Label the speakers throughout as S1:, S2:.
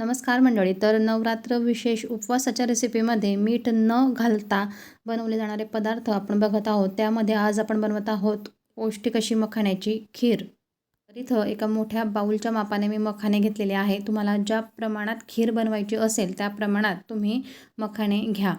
S1: नमस्कार मंडळी तर नवरात्र विशेष उपवासाच्या रेसिपीमध्ये मीठ न घालता बनवले जाणारे पदार्थ आपण बघत आहोत. त्यामध्ये आज आपण बनवत आहोत पौष्टिक अशी मखाण्याची खीर. तर इथं एका मोठ्या बाऊलच्या मापाने मी मखाने घेतलेले आहे. तुम्हाला ज्या प्रमाणात खीर बनवायची असेल त्या प्रमाणात तुम्ही मखाणे घ्या.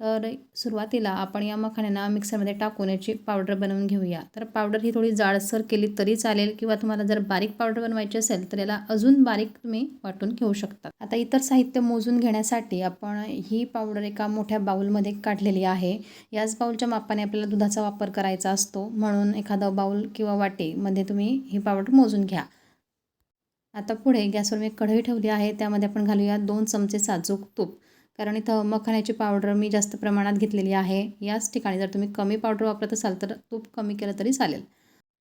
S1: तर सुरुवातीला आपण या मखाण्यांना मिक्सरमध्ये टाकून याची पावडर बनवून घेऊया. तर पावडर ही थोडी जाडसर केली तरी चालेल किंवा तुम्हाला जर बारीक पावडर बनवायची असेल तर याला अजून बारीक तुम्ही वाटून घेऊ शकता. आता इतर साहित्य मोजून घेण्यासाठी आपण ही पावडर एका मोठ्या बाऊलमध्ये काढलेली आहे. याच बाऊलच्या मापाने आपल्याला दुधाचा वापर करायचा असतो. म्हणून एखादा बाऊल किंवा वाटेमध्ये तुम्ही ही पावडर मोजून घ्या. आता पुढे गॅसवर मी कढई ठेवली आहे. त्यामध्ये आपण घालूया दोन चमचे साजूक तूप. कारण इथं मखाण्याची पावडर मी जास्त प्रमाणात घेतलेली आहे. याच ठिकाणी जर तुम्ही कमी पावडर वापरत असाल तर तूप कमी केलं तरी चालेल.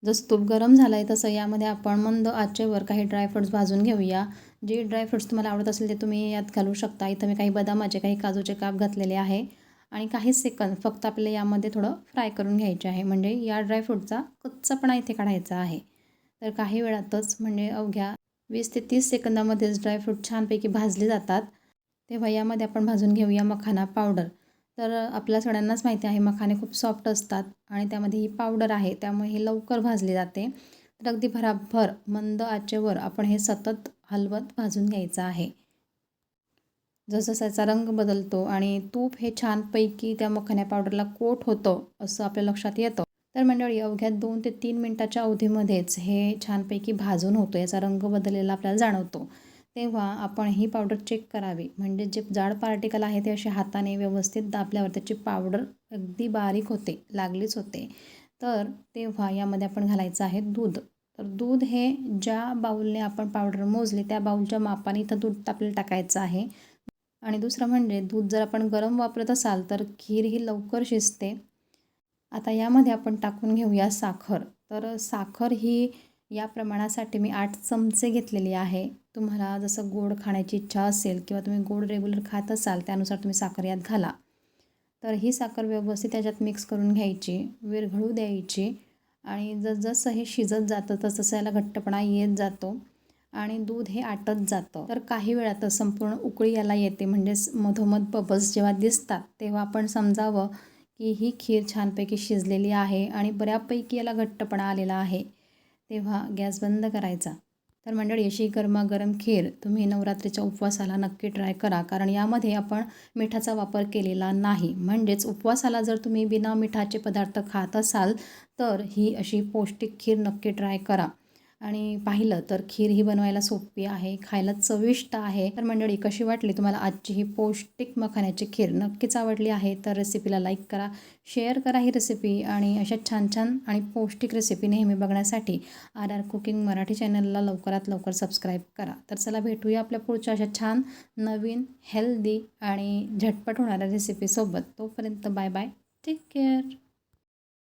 S1: जसं तूप गरम झालं आहे तसं यामध्ये आपण मंद आचेवर काही ड्रायफ्रूट्स भाजून घेऊया. जे ड्रायफ्रूट्स तुम्हाला आवडत असेल ते तुम्ही यात घालू शकता. इथं मी काही बदामाचे काही काजूचे काप घातलेले आहे. आणि काही सेकंद फक्त आपल्याला यामध्ये थोडं फ्राय करून घ्यायचे आहे. म्हणजे या ड्रायफ्रूटचा कच्चापणा इथे काढायचा आहे. तर काही वेळातच म्हणजे अवघ्या वीस ते तीस सेकंदामध्येच ड्रायफ्रूट छानपैकी भाजले जातात. तेव्हा यामध्ये आपण भाजून घेऊया मखाना पावडर तर आपल्या सगळ्यांनाच माहिती आहे मखाने खूप सॉफ्ट असतात आणि त्यामध्ये ही पावडर आहे त्यामुळे हे लवकर भाजले जाते. तर अगदी भराभर मंद आचेवर आपण हे सतत हलवत भाजून घ्यायचं आहे. जसजसा याचा रंग बदलतो आणि तूप हे छानपैकी त्या मखान्या पावडरला कोट होतं असं आपल्या लक्षात येतं. तर मंडळी अवघ्या दोन ते तीन मिनटाच्या अवधीमध्येच हे छानपैकी भाजून होतो याचा रंग बदललेला आपल्याला जाणवतो. तेव्हा आपण ही पावडर चेक करावी. म्हणजे जे जाड पार्टिकल आहे ते असे हाताने व्यवस्थित दाबल्यावर त्याची पावडर अगदी बारीक होते लागलीच होते. तर तेव्हा यामध्ये आपण घालायचं आहे दूध. तर दूध हे ज्या बाऊलने आपण पावडर मोजली त्या बाऊलच्या मापाने इथं दूध आपल्याला टाकायचं आहे. आणि दुसरं म्हणजे दूध जर आपण गरम वापरत असाल तर खीर ही लवकर शिजते. आता यामध्ये आपण टाकून घेऊया साखर. तर साखर ही या प्रमाणासाठी मी आठ चमचे घेतलेली आहे. तुम्हाला जसं गोड खाण्याची इच्छा असेल किंवा तुम्ही गोड रेग्युलर खात असाल त्यानुसार तुम्ही साखर यात घाला. तर ही साखर व्यवस्थित त्याच्यात मिक्स करून घ्यायची विरघळू द्यायची आणि जसजसं हे शिजत जातं तसं याला घट्टपणा येत जातो आणि दूध हे आटत जातं. तर काही वेळात संपूर्ण उकळी याला येते म्हणजेच मधोमध बबल्स जेव्हा दिसतात तेव्हा आपण समजावं की ही खीर छानपैकी शिजलेली आहे आणि बऱ्यापैकी याला घट्टपणा आलेला आहे. तेव्हा गॅस बंद करायचा. तर मंडळी अशी गरमागरम खीर तुम्ही नवरात्रीच्या उपवासाला नक्की ट्राय करा कारण यामध्ये आपण मिठाचा वापर केलेला नाही. म्हणजेच उपवासाला जर तुम्ही बिना मिठाचे पदार्थ खात असाल तर ही अशी पौष्टिक खीर नक्की ट्राय करा. आणि पाहिलं तर खीर ही बनवायला सोपी आहे खायला चविष्ट आहे. तर मंडळी कशी वाटली तुम्हाला आजची ही पौष्टिक मखाण्याची खीर? नक्कीच आवडली आहे. तर रेसिपीला लाईक करा शेअर करा ही रेसिपी आणि अशा छान छान आणि पौष्टिक रेसिपी नेहमी बघण्यासाठी आर आर कुकिंग मराठी चॅनलला लवकरात लवकर सबस्क्राईब करा. तर चला भेटूया आपल्या पुढच्या अशा छान नवीन हेल्दी आणि झटपट होणाऱ्या रेसिपीसोबत तोपर्यंत बाय बाय टेक केअर